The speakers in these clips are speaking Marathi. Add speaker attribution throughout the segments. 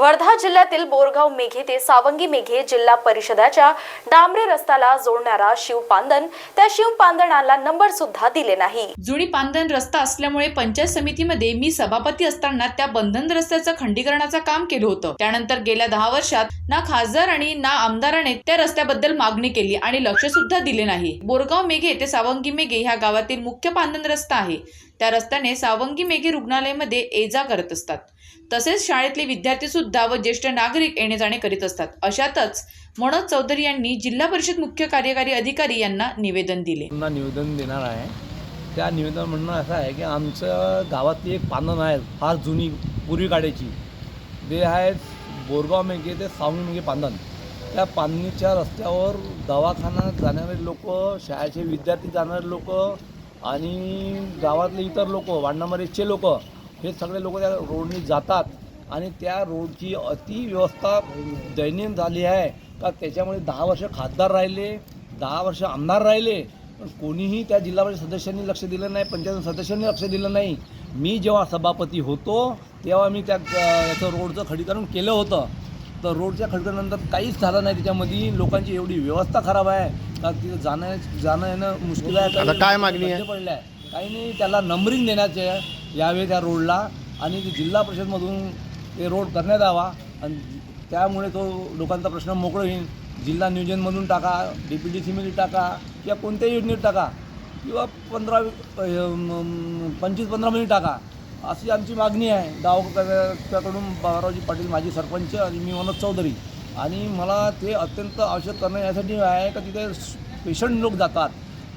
Speaker 1: वर्धा जिल्ह्यातील बोरगाव मेघे ते सावंगी मेघे जिल्हा परिषदाच्या डांबरे रस्त्याला जोडणारा शिवपांदन त्या शिवपांदणाला नंबर सुद्धा दिले नाही.
Speaker 2: जुनी पांदन रस्ता असल्यामुळे पंचायत समितीमध्ये मी सभापती असताना त्या बंधन रस्त्याचं खंडीकरणाचं काम केलं होतं. त्यानंतर गेल्या दहा वर्षात ना खासदार आणि ना आमदाराने त्या रस्त्याबद्दल मागणी केली आणि लक्ष सुद्धा दिले नाही. बोरगाव मेघे ते सावंगी मेघे ह्या गावातील मुख्य पांदन रस्ता आहे. त्या रस्त्याने सावंगी मेघे रुग्णालयामध्ये ये जा करत असतात. तसेच शाळेतले विद्यार्थी सुद्धा व ज्येष्ठ नागरिक येणे जाणे करीत असतात. अशातच मनोज चौधरी यांनी जिल्हा परिषद मुख्य कार्यकारी अधिकारी यांना निवेदन दिले.
Speaker 3: निवेदन देणार आहे. त्या निवेदन म्हणणं असं आहे की आमचं गावातली एक पानं आहे फार जुनी पूर्वी काढायची ते आहे बोरगाव मेघे ते सावंगी मेघे पानन. त्या पाननीच्या रस्त्यावर दवाखान्यात जाणारे लोक शाळेचे विद्यार्थी जाणारे लोक आणि गावातले इतर लोक वार्ड लोक हे सगळे लोक त्या रोडनी जातात. आणि त्या रोडची अति व्यवस्था दयनीय झाली आहे. का त्याच्यामुळे दहा वर्ष खासदार राहिले दहा वर्ष आमदार राहिले पण कोणीही त्या जिल्हा परिषद सदस्यांनी लक्ष दिलं नाही पंचायत सदस्यांनी लक्ष दिलं नाही. मी जेव्हा सभापती होतो तेव्हा मी त्या याचं रोडचं खडीकरण केलं होतं. तर रोडच्या खडकरणानंतर काहीच झालं नाही. त्याच्यामध्ये लोकांची एवढी व्यवस्था खराब आहे. का तिथं जाणं जाणं येणं मुश्किल आहे.
Speaker 4: आता काय मागणी आहे?
Speaker 3: आहे काही नाही त्याला नंबरिंग देण्याचे यावे त्या रोडला आणि ते जिल्हा परिषदमधून ते रोड करण्यात यावा. आणि त्यामुळे तो लोकांचा प्रश्न मोकळं होईल. जिल्हा नियोजनमधून टाका डी पी डी सीमध्ये टाका किंवा कोणत्याही योजनेत टाका. किंवा पंधरा पंचवीस पंधरामध्ये टाका. अशी आमची मागणी आहे. गावकऱ्याकडून बाबारावजी पाटील माजी सरपंच आणि मी मनोज चौधरी. आणि मला ते अत्यंत आवश्यक करणं यासाठी आहे का तिथे पेशंट लोक जातात.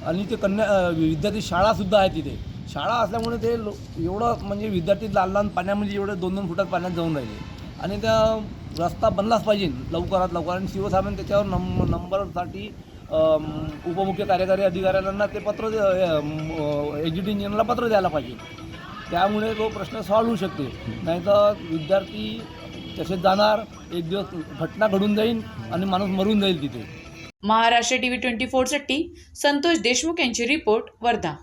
Speaker 3: आणि ते कन्या विद्यार्थी शाळासुद्धा आहे तिथे. शाळा असल्यामुळे ते लो एवढं म्हणजे विद्यार्थी लहान लहान पाण्यामध्ये एवढे दोन दोन फुटात पाण्यात जाऊन राहिले. आणि त्या रस्ता बनलाच पाहिजे लवकरात लवकर. आणि शिवसाहेबांनी त्याच्यावर नंब नंबरसाठी उपमुख्य कार्यकारी अधिकाऱ्यांना ते पत्र एक्झिट इंजिनियरला पत्र द्यायला पाहिजे. त्यामुळे तो प्रश्न सॉल्व्ह होऊ शकते. नाहीतर विद्यार्थी तसेच जाणार एक दिवस घटना घडून जाईल आणि माणूस मरून जाईल तिथे.
Speaker 2: महाराष्ट्र टीव्ही ट्वेंटी फोरसाठी संतोष देशमुख यांची रिपोर्ट वर्धा.